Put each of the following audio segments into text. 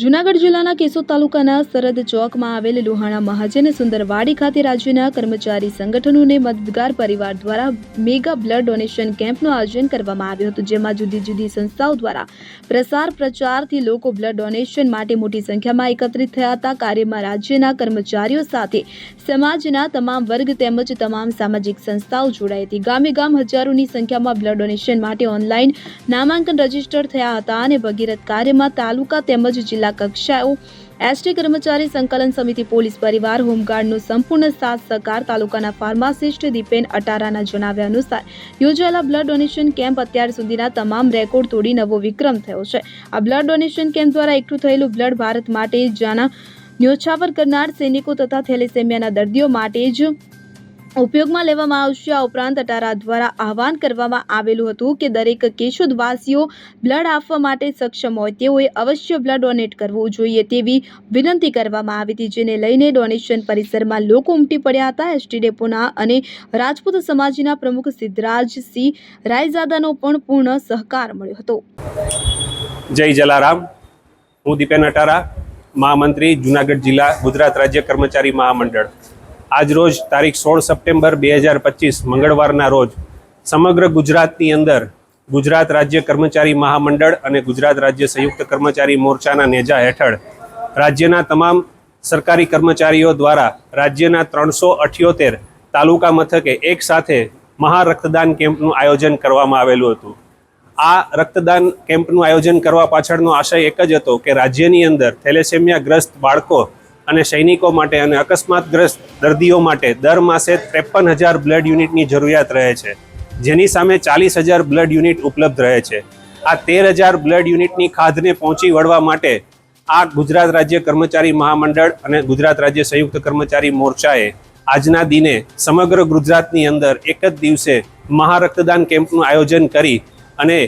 જૂનાગઢ જિલ્લાના કેશોદ તાલુકાના સરદ ચોકમાં આવેલ લુહાણા મહાજન સુંદરવાડી ખાતે રાજ્યના કર્મચારી સંગઠનોને મદદગાર પરિવાર દ્વારા મેગા બ્લડ ડોનેશન કેમ્પનું આયોજન કરવામાં આવ્યું હતું, જેમાં જુદી જુદી સંસ્થાઓ દ્વારા પ્રસાર પ્રચારથી લોકો બ્લડ ડોનેશન માટે મોટી સંખ્યામાં એકત્રિત થયા હતા. કાર્યમાં રાજ્યના કર્મચારીઓ સાથે સમાજના તમામ વર્ગ તેમજ તમામ સામાજિક સંસ્થાઓ જોડાઈ હતી. ગામે ગામ હજારોની સંખ્યામાં બ્લડ ડોનેશન માટે ઓનલાઈન નામાંકન રજિસ્ટર થયા હતા અને ભગીરથ કાર્યમાં તાલુકા તેમજ જિલ્લા કક્ષાઓ એસટી કર્મચારી સંકલન સમિતિ પોલીસ પરિવાર હોમગાર્ડનો સંપૂર્ણ સાથ સહકાર તાલુકાના ફાર્માસિસ્ટ દીપેન અટારાના જણાવ્યા અનુસાર યોજાયેલા બ્લડ ડોનેશન કેમ્પ અત્યાર સુધીના તમામ રેકોર્ડ તોડી નવો વિક્રમ થયો છે. આ બ્લડ ડોનેશન કેમ્પ દ્વારા એકઠું થયેલું બ્લડ ભારત માટે જાના ન્યોછાવર કરનાર સૈનિકો તથા થેલેસેમિયાના દર્દીઓ માટે જ ઉપયોગમાં લેવામાં આવશે. આ ઉપરાંત અટારા દ્વારા આહવાન કરવામાં આવેલું હતું કે દરેક કેશોદવાસીઓ બ્લડ આપવા માટે સક્ષમ હોય, તેઓએ અવશ્ય બ્લડ ડોનેટ કરવું જોઈએ તેવી વિનંતી કરવામાં આવી હતી, જેને લઈને ડોનેશન પરિસરમાં લોકો ઉમટી પડ્યા હતા. એસટી ડેપોના અને રાજપૂત સમાજના પ્રમુખ સિદ્ધરાજસિંહ રાયઝાદાનો પણ પૂર્ણ સહકાર મળ્યો હતો. જય જલારામ. હું દીપેન અટારા, મહામંત્રી, જુનાગઢ જિલ્લા ગુજરાત રાજ્ય કર્મચારી મહામંડળ. આજરોજ તારીખ સોળ સપ્ટેમ્બર બે હજાર પચીસ, મંગળવારના રોજ સમગ્ર ગુજરાતની અંદર ગુજરાત રાજ્ય કર્મચારી મહામંડળ અને ગુજરાત રાજ્ય સંયુક્ત કર્મચારી મોરચાના નેજા હેઠળ રાજ્યના તમામ સરકારી કર્મચારીઓ દ્વારા રાજ્યના ત્રણસો અઠ્યોતેર તાલુકા મથકે એક સાથે મહા રક્તદાન કેમ્પનું આયોજન કરવામાં આવેલું હતું. આ રક્તદાન કેમ્પનું આયોજન કરવા પાછળનો આશય એક જ હતો કે રાજ્યની અંદર થેલેસેમિયા ગ્રસ્ત બાળકો અને સૈનિકો માટે અને અકસ્માતગ્રસ્ત દર્દીઓ માટે દર માસે ત્રેપન હજાર બ્લડ યુનિટની જરૂરિયાત રહે છે, જેની સામે ચાલીસ હજાર બ્લડ યુનિટ ઉપલબ્ધ રહે છે. આ તેર હજાર બ્લડ યુનિટની ખાધને પહોંચી વળવા માટે આ ગુજરાત રાજ્ય કર્મચારી મહામંડળ અને ગુજરાત રાજ્ય સંયુક્ત કર્મચારી મોરચાએ આજના દિને સમગ્ર ગુજરાતની અંદર એક જ દિવસે મહા રક્તદાન કેમ્પનું આયોજન કરી અને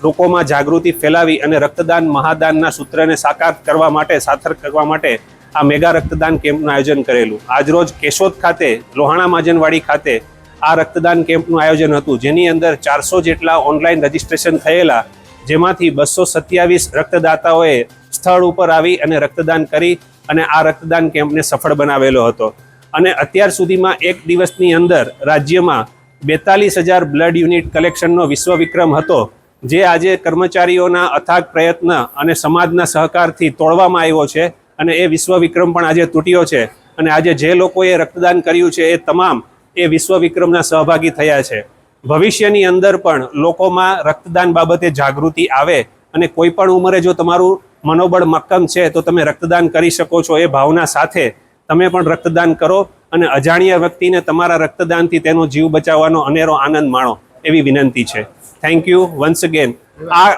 લોકોમાં જાગૃતિ ફેલાવી અને રક્તદાન મહાદાનના સૂત્રને સાકાર કરવા માટે સાથર કરવા માટે આ મેગા રક્તદાન કેમ્પનું આયોજન કરેલું. આજરોજ કેશોદ ખાતે, લોહાણા માજનવાડી ખાતે આ રક્તદાન કેમ્પનું આયોજન હતું. જેની અંદર ચારસો જેટલા ઓનલાઈન રજીસ્ટ્રેશન થયેલા, જેમાંથી બસો સત્યાવીસ રક્તદાતાઓએ સ્થળ ઉપર આવી અને રક્તદાન કરી અને આ રક્તદાન કેમ્પને સફળ બનાવેલો હતો. અને અત્યાર સુધીમાં એક દિવસની અંદર રાજ્યમાં બેતાલીસ હજાર બ્લડ યુનિટ કલેક્શનનો વિશ્વ વિક્રમ હતો, જે આજે કર્મચારીઓના અથાગ પ્રયત્ન અને સમાજના સહકારથી તોડવામાં આવ્યો છે અને એ વિશ્વ વિક્રમ પણ આજે તૂટ્યો છે. અને આજે જે લોકોએ રક્તદાન કર્યું છે, એ તમામ એ વિશ્વ વિક્રમના સહભાગી થયા છે. ભવિષ્યની અંદર પણ લોકોમાં રક્તદાન બાબતે જાગૃતિ આવે અને કોઈ પણ ઉંમરે જો તમારું મનોબળ મક્કમ છે, તો તમે રક્તદાન કરી શકો છો એ ભાવના સાથે તમે પણ રક્તદાન કરો અને અજાણ્યા વ્યક્તિને તમારા રક્તદાનથી તેનો જીવ બચાવવાનો અનેરો આનંદ માણો એવી વિનંતી છે. થેન્ક યુ વન્સ અગેન આ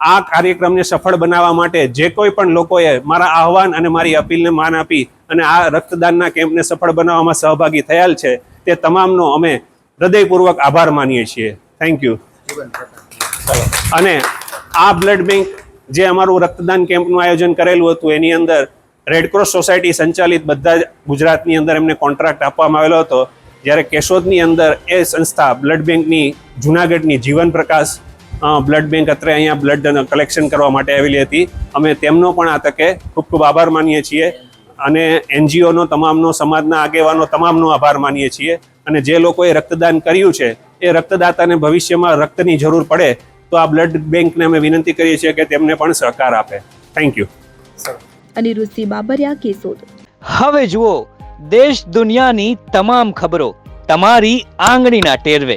આ કાર્યક્રમને સફળ બનાવવા માટે જે કોઈ પણ લોકોએ મારા આહવાન અને મારી અપીલને માન આપી અને આ રક્તદાનના કેમ્પને સફળ બનાવવામાં સહભાગી થયેલ છે, તે તમામનો અમે હૃદયપૂર્વક આભાર માનીએ છીએ. થેન્ક યુ અને આ બ્લડ બેંક જે અમારું રક્તદાન કેમ્પનું આયોજન કરેલું હતું, એની અંદર રેડક્રોસ સોસાયટી સંચાલિત બધા જ ગુજરાતની અંદર એમને કોન્ટ્રાક્ટ આપવામાં આવેલો હતો. જ્યારે કેશોદની અંદર એ સંસ્થા બ્લડ બેંકની જુનાગઢની જીવન પ્રકાશ બ્લડ બેંક અત્રે અહીંયા બ્લડ કલેક્શન કરવા માટે આવેલી હતી. અમે તેમનો પણ આ તકે ખૂબ ખૂબ આભાર માનીએ છીએ અને એનજીઓનો તમામનો સમાજના આગેવાનો તમામનો આભાર માનીએ છીએ. અને જે લોકોએ રક્તદાન કર્યું છે એ રક્તદાતાને ભવિષ્યમાં રક્તની જરૂર પડે તો આ બ્લડ બેંકને અમે વિનંતી કરીએ છીએ કે તેમને પણ સહકાર આપે. થેન્ક યુ અનિરુદ્ધસિંહ બાબરિયા કેસોદ હવે જુઓ દેશ દુનિયાની તમામ ખબરો તમારી આંગળીના ટેરવે.